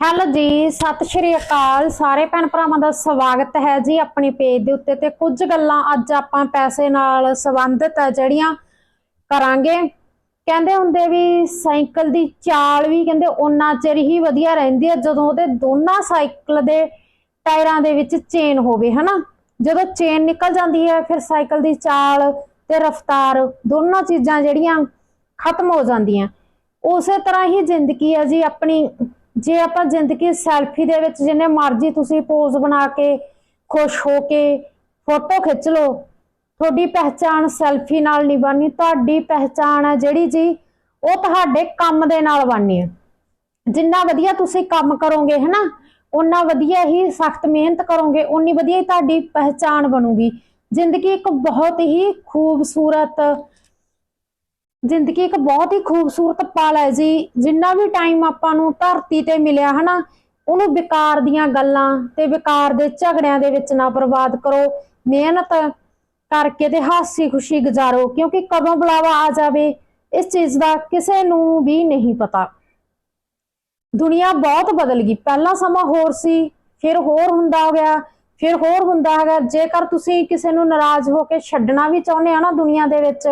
Hello ਜੀ, ਸਤਿ ਸ਼੍ਰੀ ਅਕਾਲ। ਸਾਰੇ ਭੈਣ ਭਰਾਵਾਂ ਦਾ ਸਵਾਗਤ ਹੈ ਜੀ ਆਪਣੇ ਪੇਜ ਦੇ ਉੱਤੇ ਤੇ ਕੁਝ ਗੱਲਾਂ ਅੱਜ ਆਪਾਂ ਪੈਸੇ ਨਾਲ ਸੰਬੰਧਿਤ ਹੈ ਜਿਹੜੀਆਂ ਕਰਾਂਗੇ। ਕਹਿੰਦੇ ਹੁੰਦੇ ਵੀ ਸਾਈਕਲ ਦੀ ਚਾਲ ਵੀ ਕਹਿੰਦੇ ਓਨਾ ਚਿਰ ਹੀ ਵਧੀਆ ਰਹਿੰਦੀ ਹੈ ਜਦੋਂ ਉਹਦੇ ਦੋਨਾਂ ਸਾਈਕਲ ਦੇ ਟਾਇਰਾਂ ਦੇ ਵਿੱਚ ਚੇਨ ਹੋਵੇ, ਹਨਾ? ਜਦੋਂ ਚੇਨ ਨਿਕਲ ਜਾਂਦੀ ਹੈ, ਫਿਰ ਸਾਈਕਲ ਦੀ ਚਾਲ ਤੇ ਰਫ਼ਤਾਰ ਦੋਨਾਂ ਚੀਜ਼ਾਂ ਜਿਹੜੀਆਂ ਖਤਮ ਹੋ ਜਾਂਦੀਆਂ। ਉਸੇ ਤਰ੍ਹਾਂ ਹੀ ਜ਼ਿੰਦਗੀ ਹੈ ਜੀ ਆਪਣੀ ਜੇ ਆਪਾਂ ਜ਼ਿੰਦਗੀ ਸੈਲਫੀ ਦੇ ਵਿੱਚ ਜਿੰਨੇ ਮਰਜ਼ੀ ਤੁਸੀਂ ਪੋਜ਼ ਬਣਾ ਕੇ ਖੁਸ਼ ਹੋ ਕੇ ਫੋਟੋ ਖਿੱਚ ਲਓ, ਤੁਹਾਡੀ ਪਹਿਚਾਣ ਸੈਲਫੀ ਨਾਲ ਨਹੀਂ ਬਣਨੀ, ਤੁਹਾਡੀ ਪਹਿਚਾਣ ਹੈ ਜਿਹੜੀ ਜੀ ਉਹ ਤੁਹਾਡੇ ਕੰਮ ਦੇ ਨਾਲ ਬਣਨੀ ਹੈ। ਜਿੰਨਾ ਵਧੀਆ ਤੁਸੀਂ ਕੰਮ ਕਰੋਗੇ, ਹਨਾ ਉਨਾ ਵਧੀਆ ਹੀ ਸਖਤ ਮਿਹਨਤ ਕਰੋਗੇ ਉਨੀ ਵਧੀਆ ਹੀ ਤੁਹਾਡੀ ਪਹਿਚਾਣ ਬਣੂਗੀ। ਜ਼ਿੰਦਗੀ ਇੱਕ ਬਹੁਤ ਹੀ ਖੂਬਸੂਰਤ ਜ਼ਿੰਦਗੀ ਇੱਕ ਬਹੁਤ ਹੀ ਖੂਬਸੂਰਤ ਪਲ ਹੈ ਜੀ। ਜਿੰਨਾ ਵੀ ਟਾਈਮ ਆਪਾਂ ਨੂੰ ਧਰਤੀ ਤੇ ਮਿਲਿਆ, ਹਨਾ, ਉਹਨੂੰ ਵਿਕਾਰ ਦੀਆਂ ਗੱਲਾਂ ਤੇ ਵਿਕਾਰ ਦੇ ਝਗੜਿਆਂ ਦੇ ਵਿੱਚ ਨਾ ਬਰਬਾਦ ਕਰੋ। ਮਿਹਨਤ ਕਰਕੇ ਤੇ ਹਾਸੀ ਖੁਸ਼ੀ ਗੁਜ਼ਾਰੋ, ਕਿਉਂਕਿ ਕਦੋਂ ਬੁਲਾਵਾ ਆ ਜਾਵੇ, ਇਸ ਚੀਜ਼ ਦਾ ਕਿਸੇ ਨੂੰ ਵੀ ਨਹੀਂ ਪਤਾ। ਦੁਨੀਆ ਬਹੁਤ ਬਦਲ ਗਈ। ਪਹਿਲਾ ਸਮਾਂ ਹੋਰ ਸੀ, ਫਿਰ ਹੋਰ ਹੁੰਦਾ ਹੋ ਗਿਆ, ਫਿਰ ਹੋਰ ਹੁੰਦਾ ਹੈਗਾ। ਜੇਕਰ ਤੁਸੀਂ ਕਿਸੇ ਨੂੰ ਨਾਰਾਜ਼ ਹੋ ਕੇ ਛੱਡਣਾ ਵੀ ਚਾਹੁੰਦੇ ਆ ਨਾ ਦੁਨੀਆ ਦੇ ਵਿੱਚ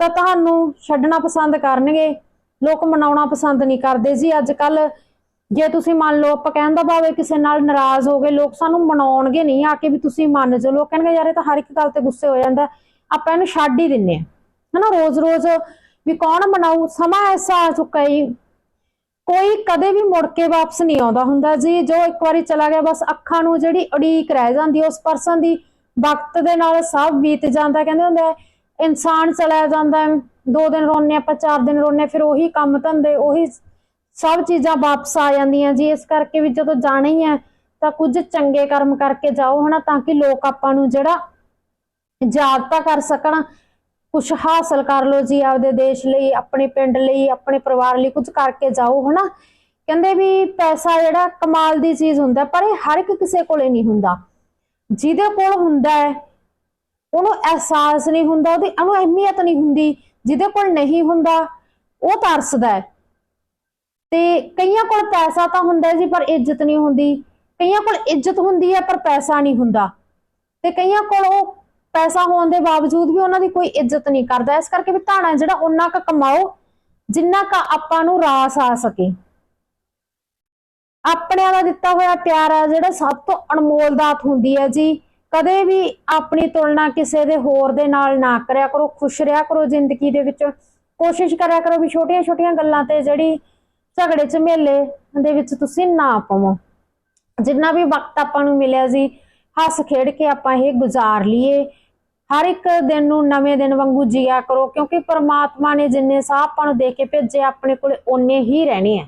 ਤਾਂ ਤੁਹਾਨੂੰ ਛੱਡਣਾ ਪਸੰਦ ਕਰਨਗੇ। ਲੋਕ ਮਨਾਉਣਾ ਪਸੰਦ ਨਹੀਂ ਕਰਦੇ ਜੀ। ਅੱਜ ਕੱਲ ਜੇ ਤੁਸੀਂ ਮੰਨ ਲਓ, ਆਪਾਂ ਕਹਿਣ ਦਾ ਭਾਵੇਂ ਕਿਸੇ ਨਾਲ ਨਾਰਾਜ਼ ਹੋ ਗਏ, ਲੋਕ ਸਾਨੂੰ ਮਨਾਉਣਗੇ ਨਹੀਂ, ਆ ਕੇ ਵੀ ਤੁਸੀਂ ਮੰਨ ਜਾਓ। ਲੋਕ ਕਹਿਣਗੇ, ਯਾਰ ਇਹ ਤਾਂ ਹਰ ਇੱਕ ਗੱਲ ਤੇ ਗੁੱਸੇ ਹੋ ਜਾਂਦਾ। ਆਪਾਂ ਇਹਨੂੰ ਛੱਡ ਹੀ ਦਿੰਨੇ ਆ ਹਨਾ, ਰੋਜ਼-ਰੋਜ਼ ਵੀ ਕੌਣ ਮਨਾਉ ਸਮਾਂ ਐਸਾ ਆ ਚੁੱਕਾ ਹੈ ਕੋਈ ਕਦੇ ਵੀ ਮੁੜ ਕੇ ਵਾਪਸ ਨਹੀਂ ਆਉਂਦਾ ਹੁੰਦਾ ਜੀ। ਜੋ ਇੱਕ ਵਾਰੀ ਚਲਾ ਗਿਆ, ਬਸ ਅੱਖਾਂ ਨੂੰ ਜਿਹੜੀ ਉਡੀਕ ਰਹਿ ਜਾਂਦੀ ਹੈ ਉਸ ਪਰਸਨ ਦੀ ਵਕਤ ਦੇ ਨਾਲ ਸਭ ਬੀਤ ਜਾਂਦਾ। ਕਹਿੰਦੇ ਹੁੰਦੇ ਇਨਸਾਨ ਚਲਾ ਜਾਂਦਾ ਦੋ ਦਿਨ ਰੋਣੇ ਆਪਾਂ ਚਾਰ ਦਿਨ ਰੋਣੇ ਫਿਰ ਉਹੀ ਕੰਮ ਧੰਦੇ, ਉਹੀ ਸਭ ਚੀਜ਼ਾਂ ਵਾਪਸ ਆ ਜਾਂਦੀਆਂ ਜੀ। ਇਸ ਕਰਕੇ ਵੀ ਜਦੋਂ ਜਾਣਾ ਹੀ ਹੈ, ਤਾਂ ਕੁਝ ਚੰਗੇ ਕਰਮ ਕਰਕੇ ਜਾਓ ਹਨਾ, ਤਾਂ ਕਿ ਲੋਕ ਆਪਾਂ ਨੂੰ ਜਿਹੜਾ ਯਾਦ ਤਾਂ ਕਰ ਸਕਣ ਕੁਝ ਹਾਸਲ ਕਰ ਲਓ ਜੀ ਆਪਦੇ ਦੇਸ਼ ਲਈ, ਆਪਣੇ ਪਿੰਡ ਲਈ, ਆਪਣੇ ਪਰਿਵਾਰ ਲਈ, ਕੁਝ ਕਰਕੇ ਜਾਓ ਹਨਾ। ਕਹਿੰਦੇ ਵੀ ਪੈਸਾ ਜਿਹੜਾ ਕਮਾਲ ਦੀ ਚੀਜ਼ ਹੁੰਦਾ, ਪਰ ਇਹ ਹਰ ਇੱਕ ਕਿਸੇ ਕੋਲੇ ਨਹੀਂ ਹੁੰਦਾ। ਜਿਹਦੇ ਕੋਲ ਹੁੰਦਾ ਹੈ ਉਹਨੂੰ ਅਹਿਸਾਸ ਨਹੀਂ ਹੁੰਦਾ, ਉਹਦੀ ਉਹਨੂੰ ਅਹਿਮੀਅਤ ਨਹੀਂ ਹੁੰਦੀ, ਜਿਹਦੇ ਕੋਲ ਨਹੀਂ ਹੁੰਦਾ, ਉਹ ਤਰਸਦਾ ਹੈ। ਤੇ ਕਈਆਂ ਕੋਲ ਪੈਸਾ ਤਾਂ ਹੁੰਦਾ ਜੀ, ਪਰ ਇੱਜ਼ਤ ਨਹੀਂ ਹੁੰਦੀ। ਕਈਆਂ ਕੋਲ ਇੱਜ਼ਤ ਹੁੰਦੀ ਹੈ, ਪਰ ਪੈਸਾ ਨਹੀਂ ਹੁੰਦਾ। ਤੇ ਕਈਆਂ ਕੋਲ ਉਹ ਪੈਸਾ ਹੋਣ ਦੇ ਬਾਵਜੂਦ ਵੀ ਉਹਨਾਂ ਦੀ ਕੋਈ ਇੱਜ਼ਤ ਨਹੀਂ ਕਰਦਾ। ਇਸ ਕਰਕੇ ਵੀ ਧਾਣਾ ਜਿਹੜਾ ਉਹਨਾਂ ਕ ਕਮਾਓ, ਜਿੰਨਾ ਕ ਆਪਾਂ ਨੂੰ ਰਾਸ ਆ ਸਕੇ। ਆਪਣਿਆਂ ਦਾ ਦਿੱਤਾ ਹੋਇਆ ਪਿਆਰ ਆ ਜਿਹੜਾ ਸਭ ਤੋਂ ਅਨਮੋਲ ਦਾਤ ਹੁੰਦੀ ਹੈ ਜੀ। ਕਦੇ ਵੀ ਆਪਣੀ ਤੁਲਨਾ ਕਿਸੇ ਦੇ ਹੋਰ ਦੇ ਨਾਲ ਨਾ ਕਰਿਆ ਕਰੋ, ਖੁਸ਼ ਰਿਹਾ ਕਰੋ ਜ਼ਿੰਦਗੀ ਦੇ ਵਿੱਚ। ਕੋਸ਼ਿਸ਼ ਕਰਿਆ ਕਰੋ ਵੀ ਛੋਟੀਆਂ-ਛੋਟੀਆਂ ਗੱਲਾਂ ਤੇ ਜਿਹੜੀ ਝਗੜੇ ਝਮੇਲੇ ਦੇ ਵਿੱਚ ਤੁਸੀਂ ਨਾ ਪਵੋ। ਜਿੰਨਾ ਵੀ ਵਕਤ ਆਪਾਂ ਨੂੰ ਮਿਲਿਆ ਜੀ ਹੱਸ ਖੇਡ ਕੇ ਆਪਾਂ ਇਹ ਗੁਜ਼ਾਰ ਲਈਏ। ਹਰ ਇੱਕ ਦਿਨ ਨੂੰ ਨਵੇਂ ਦਿਨ ਵਾਂਗੂ ਜੀਆ ਕਰੋ, ਕਿਉਂਕਿ ਪਰਮਾਤਮਾ ਨੇ ਜਿੰਨੇ ਸਾਹ ਆਪਾਂ ਨੂੰ ਦੇ ਕੇ ਭੇਜੇ, ਆਪਣੇ ਕੋਲ ਓਨੇ ਹੀ ਰਹਿਣੇ ਆ।